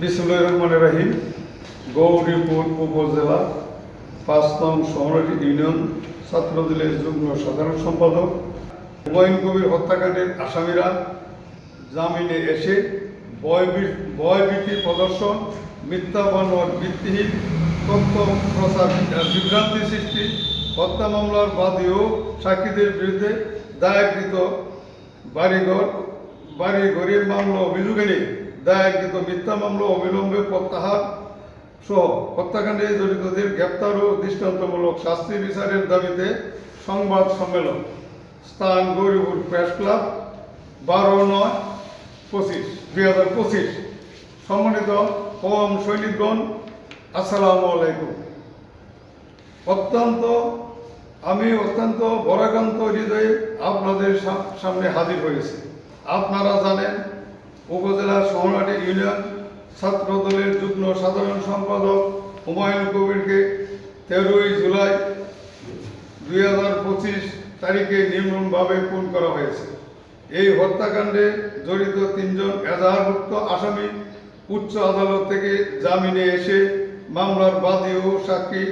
বিসমুল্লাহ রহমান রাহিম, গৌরীপুর উপজেলা পাঁচ নং ইউনিয়ন, ছাত্রদলের যুগ্ম সাধারণ সম্পাদক। হুমায়ুন কবির হত্যাকাণ্ডের আসামিরা জামিনে এসে ভয়ভীতি প্রদর্শন, মিথ্যা বানোয়ার ভিত্তিহীন তথ্য প্রচার বিভ্রান্তি সৃষ্টি, হত্যা মামলার বাদী ও সাক্ষীদের বিরুদ্ধে দায়েরকৃত বাড়িঘর বাড়ি ঘরের মামলা অভিযোগে নিয়ে দায়েরকৃত মিথ্যা মামলা অবিলম্বে প্রত্যাহার সহ হত্যাকাণ্ডে জড়িতদের গ্রেপ্তার ও দৃষ্টান্তমূলক শাস্তি বিচারের দাবিতে সংবাদ সম্মেলন। স্থান গৌরীপুর প্রেস ক্লাব, বারো নয়, পঁচিশ, দুই হাজার পঁচিশ। সম্মানিত কম সৈনিকগণ আসসালামু আলাইকুম। অত্যন্ত, আমি অত্যন্ত বরাকান্ত হৃদয়ে আপনাদের সাম- সামনে হাজির হয়েছি। আপনারা জানেন উপজেলা সোহনাটি ইউনিয়ন ছাত্র দলের যুগ্ম সাধারণ সম্পাদক হুমায়ুন কবিরকে তেরোই জুলাই দুই হাজার পঁচিশ তারিখে নির্মমভাবে খুন করা হয়েছে। এই হত্যাকাণ্ডে জড়িত তিনজন এজাহারভুক্ত আসামি উচ্চ আদালত থেকে জামিনে এসে মামলার বাদী ও সাক্ষী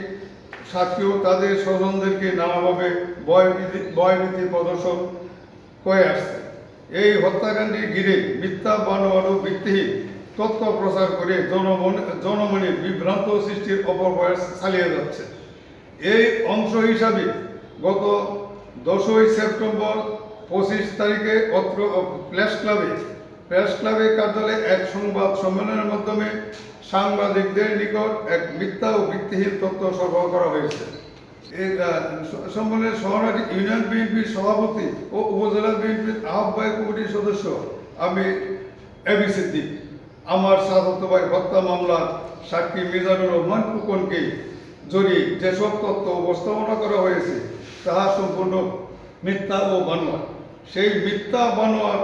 সাক্ষী ও তাদের স্বজনদেরকে নানাভাবে ভয়ভীতি ভয়ভীতি প্রদর্শন করে আসছে। এই হত্যাকাণ্ডে ঘিরে মিথ্যা বানোয়ার ও ভিত্তিহীন তথ্য প্রচার করে জনমন, জনমনে বিভ্রান্ত সৃষ্টির অপপ্রয়াস চালিয়ে যাচ্ছে। এই অংশ হিসাবে গত দশই সেপ্টেম্বর পঁচিশ তারিখে অত্র, প্রেস ক্লাবে প্রেস ক্লাবে কার্যালয়ে এক সংবাদ সম্মেলনের মাধ্যমে সাংবাদিকদের নিকট এক মিথ্যা ও ভিত্তিহীন তথ্য সরবরাহ করা হয়েছে। সম্মেলনে শহরাটি ইউনিয়ন বিএনপির সভাপতি ও উপজেলা বিএনপির আহ্বায়ক কমিটির সদস্য আমি এবি সিদ্দিক। আমার সাধারণত ভাই হত্যা মামলা সাক্ষী মিজানুর রহমান কুকনকে জড়িয়ে যেসব তথ্য উপস্থাপনা করা হয়েছে, তাহা সম্পূর্ণ মিথ্যা ও বানোয়ার। সেই মিথ্যা বানোয়ার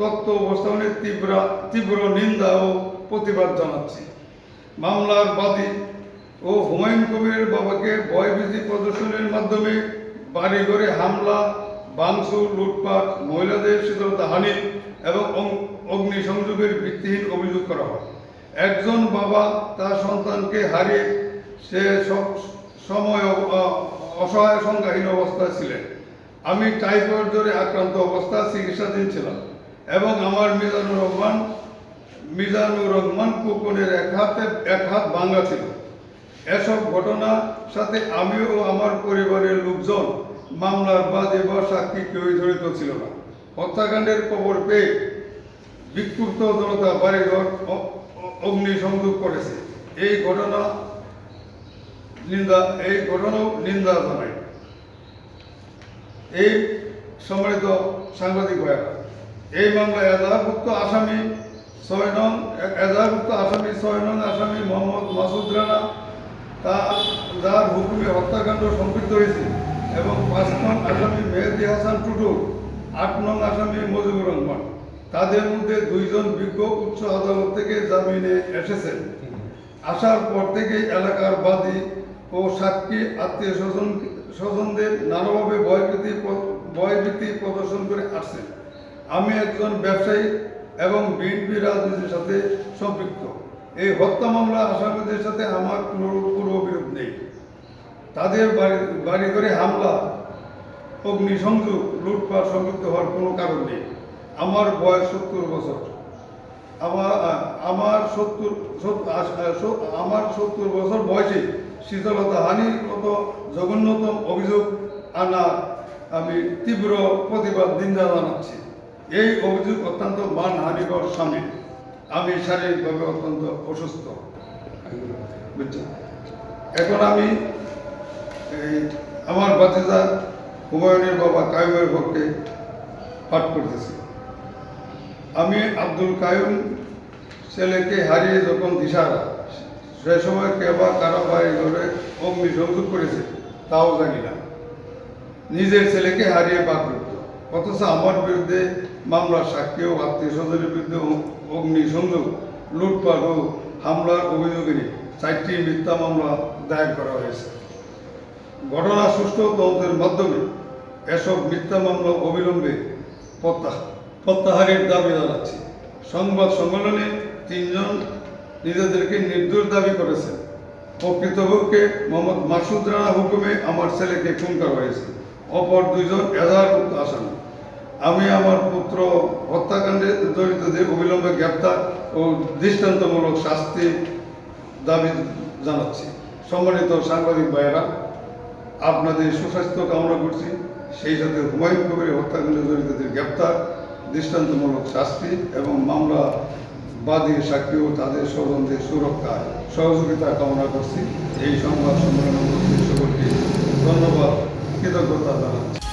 তথ্য উপস্থাপনের তীব্র তীব্র নিন্দা ও প্রতিবাদ জানাচ্ছি। মামলার বাদী ও হুমায়ুন কবিরের বাবাকে ভয়ভীতি প্রদর্শনের মাধ্যমে বাড়িঘরে হামলা বাংসুর লুটপাট, মহিলাদের শীতলতা হানি এবং অগ্নিসংযোগের ভিত্তিহীন অভিযোগ করা হয়। একজন বাবা তার সন্তানকে হারিয়ে সে সব সময় অসহায় সংজ্ঞাহীন অবস্থায় ছিলেন। আমি টাইফয়েড জ্বরে আক্রান্ত অবস্থায় চিকিৎসাধীন ছিলাম এবং আমার মিজানুর রহমান মিজানুর রহমান কুপনের এক হাতে, এক হাত ভাঙা ছিল। এসব ঘটনার সাথে আমিও আমার পরিবারের লোকজন মামলার বাদে বা সাক্ষী কেউই জড়িত ছিল না। হত্যাকাণ্ডের খবর পেয়ে বিক্ষুব্ধ জনতা বাড়িঘর অ- অ- অগ্নিসংযোগ করেছে। এই ঘটনা নিন্দা, এই ঘটনাও নিন্দা জানাই এই সম্মানিত সাংবাদিক ভাইয়েরা, এই মামলায় এজাহারভুক্ত আসামি ছয় নং এজাহারভুক্ত আসামি ছয় নং আসামি মোহাম্মদ মাসুদ রানা তা যার হুকুমে হত্যাকাণ্ড সম্পৃক্ত হয়েছে এবং পাঁচ নং আসামি মেহেদি হাসান টুটু আট নং আসামি মজিবুর রহমান। তাদের মধ্যে দুইজন বিজ্ঞ উচ্চ আদালত থেকে জামিনে এসেছেন। আসার পর থেকেই এলাকার বাদী ও সাক্ষী আত্মীয় স্বজন স্বজনদের নানাভাবে ভয়ভীতি ভয়ভীতি প্রদর্শন করে আসছেন আমি একজন ব্যবসায়ী এবং বিএনপি রাজনীতির সাথে সম্পৃক্ত। এই হত্যা মামলা আসামিদের সাথে আমার কোনো পূর্ব বিরোধ নেই। তাদের বাড়ি বাড়ি করে হামলা অগ্নিসংযোগ লুটপাট সংযুক্ত হওয়ার কোনো কারণ নেই। আমার বয়স সত্তর বছর। আমার আমার সত্তর আমার সত্তর বছর বয়সে শীতলতা হানির মতো জঘন্যতম অভিযোগ আনা আমি তীব্র প্রতিবাদ নিন্দা জানাচ্ছি। এই অভিযোগ অত্যন্ত মানহানিকর সামিল আমি শারীরিকভাবে অত্যন্ত অসুস্থ। বুঝছেন? এখন আমি এই আমার বাতিজা হুমায়ুনের বাবা কায়ুমের পক্ষে পাঠ করতেছি। আমি আব্দুল কায়ুম ছেলেকে হারিয়ে যখন দিশারা সে সময় কে বা কারও বাড়ি ধরে অগ্নিসংযোগ করেছে, তাও জানি না। নিজের ছেলেকে হারিয়ে বাকরুদ্ধ অথচ আমার বিরুদ্ধে মামলার সাক্ষী ও আত্মীয় স্বজনের বিরুদ্ধে অগ্নিসংযোগ লুটপাট ও হামলার অভিযোগে চারটি মিথ্যা মামলা দায়ের করা হয়েছে। ঘটনা সুষ্ঠু তদন্তের মাধ্যমে এসব মিথ্যা মামলা অবিলম্বে প্রত্যাহার প্রত্যাহারের দাবি জানাচ্ছি। সংবাদ সম্মেলনে তিনজন নিজেদেরকে নির্দোষ দাবি করেছেন। প্রকৃতপক্ষে মোহাম্মদ মাসুদ রানা হুকুমে আমার ছেলেকে খুন করা হয়েছে। অপর দুইজন এজাহারভুক্ত আসামি। আমি আমার পুত্র হত্যাকাণ্ডে জড়িতদের অবিলম্বে গ্রেপ্তার ও দৃষ্টান্তমূলক শাস্তি দাবি জানাচ্ছি। সম্মানিত সাংবাদিক ভাইয়েরা, আপনাদের সুস্বাস্থ্য কামনা করছি। সেই সাথে হুমায়ুন কবির হত্যাকাণ্ডে জড়িতদের গ্রেপ্তার, দৃষ্টান্তমূলক শাস্তি এবং মামলা বাদী সাক্ষী ও তাদের স্বজনদের সুরক্ষায় সহযোগিতা কামনা করছি। এই সংবাদ সম্মেলন সকলকে ধন্যবাদ, কৃতজ্ঞতা জানাচ্ছি।